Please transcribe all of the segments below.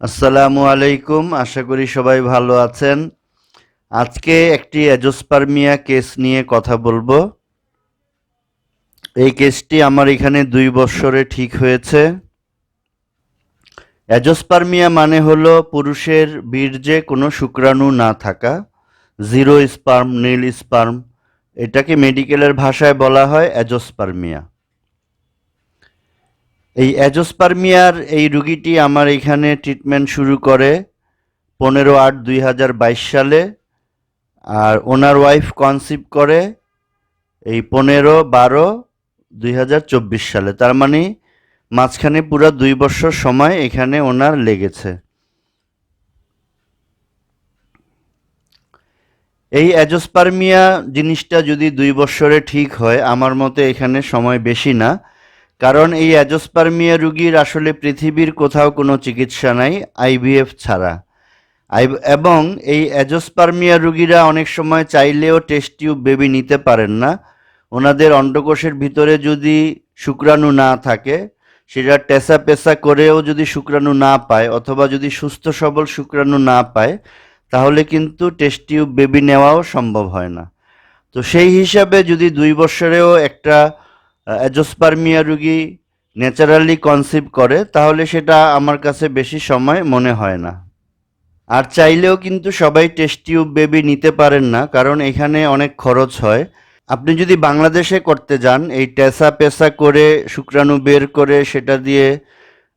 আসসালামু আলাইকুম, আশা করি সবাই ভালো আছেন। আজকে একটি অ্যাজোস্পারমিয়া কেস নিয়ে কথা বলব। এই কেসটি আমার এখানে দুই বছরে ঠিক হয়েছে। অ্যাজোস্পারমিয়া মানে হলো পুরুষের বীর্যে কোনো শুক্রাণু না থাকা, জিরো স্পার্ম, নীল স্পার্ম, এটাকে মেডিকেলের ভাষায় বলা হয় অ্যাজোস্পারমিয়া। এই অ্যাজোস্পারমিয়ার এই রুগীটি আমার এখানে ট্রিটমেন্ট শুরু করে পনেরো আট দুই হাজার বাইশ সালে। আর ওনার ওয়াইফ কনসিভ করে এই পনেরো বারো দুই হাজার চব্বিশ সালে। তার মানে মাঝখানে পুরো দুই বছর সময় এখানে ওনার লেগেছে। এই অ্যাজোস্পারমিয়া জিনিসটা যদি দুই বছরে ঠিক হয়, আমার মতে এখানে সময় বেশি না। কারণ এই অ্যাজোস্পারমিয়া রুগীর আসলে পৃথিবীর কোথাও কোনো চিকিৎসা নাই আইভিএফ ছাড়া। এবং এই অ্যাজোস্পারমিয়া রুগীরা অনেক সময় চাইলেও টেস্ট টিউব বেবি নিতে পারেন না। ওনাদের অন্ডকোষের ভিতরে যদি শুক্রাণু না থাকে, সেটা টেসা পেসা করেও যদি শুক্রাণু না পায় অথবা যদি সুস্থ সবল শুক্রাণু না পায়, তাহলে কিন্তু টেস্ট টিউব বেবি নেওয়াও সম্ভব হয় না। তো সেই হিসাবে যদি দুই বছরেও একটা অ্যাজোস্পারমিয়া রুগী ন্যাচারালি কনসিভ করে, তাহলে সেটা আমার কাছে বেশি সময় মনে হয় না। আর চাইলেও কিন্তু সবাই টেস্ট টিউব বেবি নিতে পারেন না, কারণ এখানে অনেক খরচ হয়। আপনি যদি বাংলাদেশে করতে যান, এই টেসা পেসা করে, শুক্রাণু বের করে, সেটা দিয়ে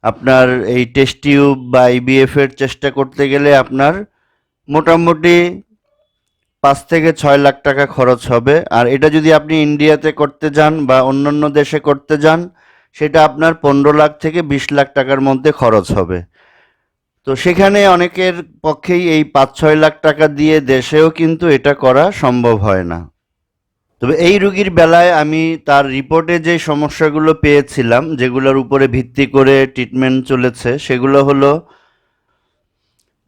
আপনার এই টেস্ট টিউব বা আইবিএফ এর চেষ্টা করতে গেলে আপনার মোটামুটি পাঁচ থেকে ছয় লাখ টাকা খরচ হবে। আর এটা যদি আপনি ইন্ডিয়াতে করতে যান বা অন্যান্য দেশে করতে যান, সেটা আপনার পনেরো লাখ থেকে বিশ লাখ টাকার মধ্যে খরচ হবে। তো সেখানে অনেকের পক্ষেই এই পাঁচ ছয় লাখ টাকা দিয়ে দেশেও কিন্তু এটা করা সম্ভব হয় না। তবে এই রুগীর বেলায় আমি তার রিপোর্টে যে সমস্যাগুলো পেয়েছিলাম, যেগুলোর উপরে ভিত্তি করে ট্রিটমেন্ট চলেছে, সেগুলো হলো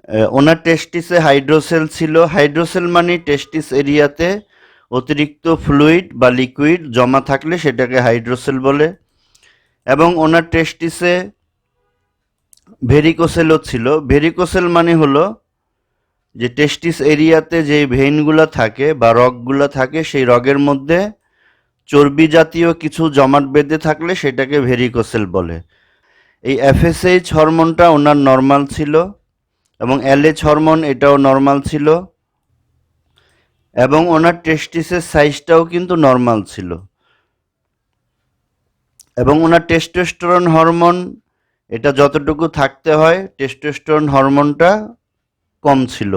ওনার টেস্টিসে হাইড্রোসেল ছিল। হাইড্রোসেল মানে টেস্টিস এরিয়াতে অতিরিক্ত ফ্লুইড বা লিকুইড জমা থাকলে সেটাকে হাইড্রোসেল বলে। এবং ওনার টেস্টিসে ভেরিকোসেলও ছিল। ভেরিকোসেল মানে হলো যে টেস্টিস এরিয়াতে যে ভেইনগুলো থাকে বা রগগুলো থাকে, সেই রগের মধ্যে চর্বি জাতীয় কিছু জমাট বেঁধে থাকলে সেটাকে ভেরিকোসেল বলে। এই এফএসএইচ হরমোনটা ওনার নর্মাল ছিল। এবং এলএইচ হরমোন এটাও নর্মাল ছিল। এবং ওনার টেস্টিসের সাইজটাও কিন্তু নর্মাল ছিল। এবং ওনার টেস্টোস্টেরন হরমোন এটা যতটুকু থাকতে হয় টেস্টোস্টেরন হরমোনটা কম ছিল।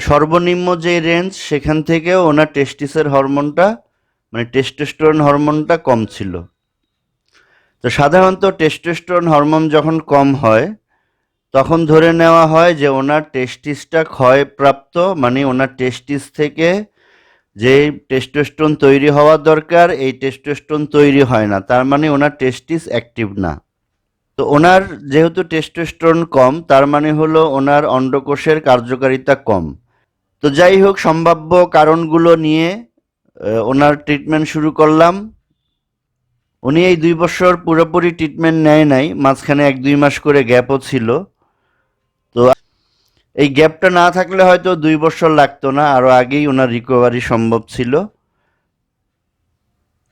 সর্বনিম্ন যে রেঞ্জ সেখান থেকেও ওনার টেস্টিসের হরমোনটা মানে টেস্টোস্টেরন হরমোনটা কম ছিল। তো সাধারণত টেস্টোস্টেরন হরমোন যখন কম হয় তখন ধরে নেওয়া হয় যে ওনার টেস্টিসটা ক্ষয়প্রাপ্ত মানে ওনার টেস্টিস থেকে যে টেস্টোস্টেরন তৈরি হওয়ার দরকার, এই টেস্টোস্টোন তৈরি হয় না। তার মানে ওনার টেস্টিস অ্যাক্টিভ না। তো ওনার যেহেতু টেস্টোস্টেরন কম, তার মানে হলো ওনার অন্ডকোষের কার্যকারিতা কম। তো যাই হোক, সম্ভাব্য কারণগুলো নিয়ে ওনার ট্রিটমেন্ট শুরু করলাম। উনি এই দুই বছর পুরোপুরি ট্রিটমেন্ট নেয় নাই, মাঝখানে এক দুই মাস করে গ্যাপও ছিল। এই গ্যাপটা না থাকলে হয়তো দুই বছর লাগতো না আরও আগেই ওনার রিকভারি সম্ভব ছিল।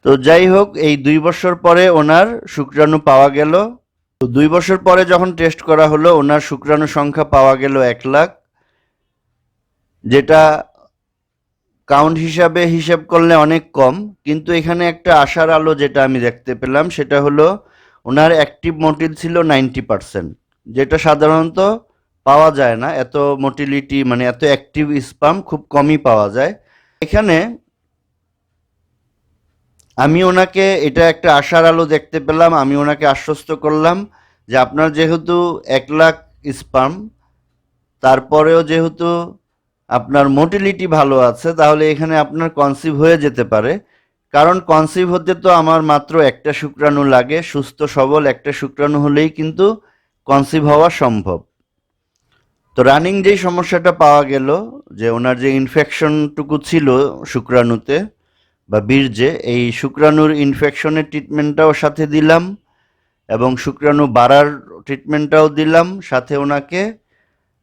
তো যাই হোক, এই দুই বছর পরে ওনার শুক্রাণু পাওয়া গেল। তো দুই বছর পরে যখন টেস্ট করা হলো, ওনার শুক্রাণু সংখ্যা পাওয়া গেল এক লাখ, যেটা কাউন্ট হিসাবে হিসাব করলে অনেক কম। কিন্তু এখানে একটা আশার আলো যেটা আমি দেখতে পেলাম, সেটা হলো ওনার অ্যাক্টিভ মোটিল ছিল নাইনটি পার্সেন্ট যেটা সাধারণত পাওয়া যায় না। এত মোটিলিটি মানে এত অ্যাক্টিভ স্পাম খুব কমই পাওয়া যায়। এখানে আমি ওনাকে এটা একটা আশার আলো দেখতে পেলাম, আমি ওনাকে আশ্বস্ত করলাম যে আপনার যেহেতু এক লাখ স্পাম তারপরেও যেহেতু আপনার মোটিলিটি ভালো আছে, তাহলে এখানে আপনার কনসিভ হয়ে যেতে পারে। কারণ কনসিভ হতে তো আমার মাত্র একটা শুক্রাণু লাগে, সুস্থ সবল একটা শুক্রাণু হলেই কিন্তু কনসিভ হওয়া সম্ভব। তো রানিং যেই সমস্যাটা পাওয়া গেল, যে ওনার যে ইনফেকশনটুকু ছিল শুক্রাণুতে বা বীর্যে, এই শুক্রাণুর ইনফেকশনের ট্রিটমেন্টটাও সাথে দিলাম এবং শুক্রাণু বাড়ার ট্রিটমেন্টটাও দিলাম। সাথে ওনাকে,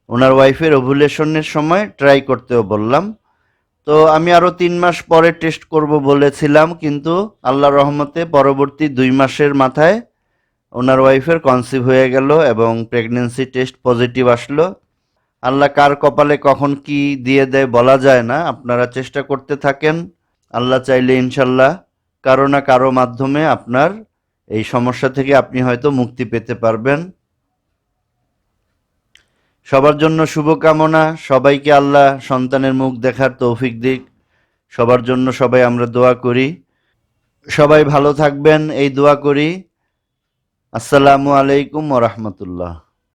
ওনার ওয়াইফের ওভুলেশনের সময় ট্রাই করতেও বললাম। তো আমি আরও তিন মাস পরে টেস্ট করব বলেছিলাম, কিন্তু আল্লাহ রহমতে পরবর্তী দুই মাসের মাথায় ওনার ওয়াইফের কনসিভ হয়ে গেল এবং প্রেগনেন্সি টেস্ট পজিটিভ আসলো। আল্লাহ কার কপালে কখন কি দিয়ে দেয় বলা যায় না। আপনারা চেষ্টা করতে থাকেন। আল্লাহ চাইলে ইনশাল্লাহ কারও না কারও মাধ্যমে আপনার এই সমস্যা থেকে আপনি হয়তো মুক্তি পেতে পারবেন। সবার জন্য শুভকামনা। সবাইকে আল্লাহ সন্তানের মুখ দেখার তৌফিক দিক। সবার জন্য সবাই আমরা দোয়া করি। সবাই ভালো থাকবেন। এই দোয়া করি। আসসালামু আলাইকুম ওরহমতুল্লাহ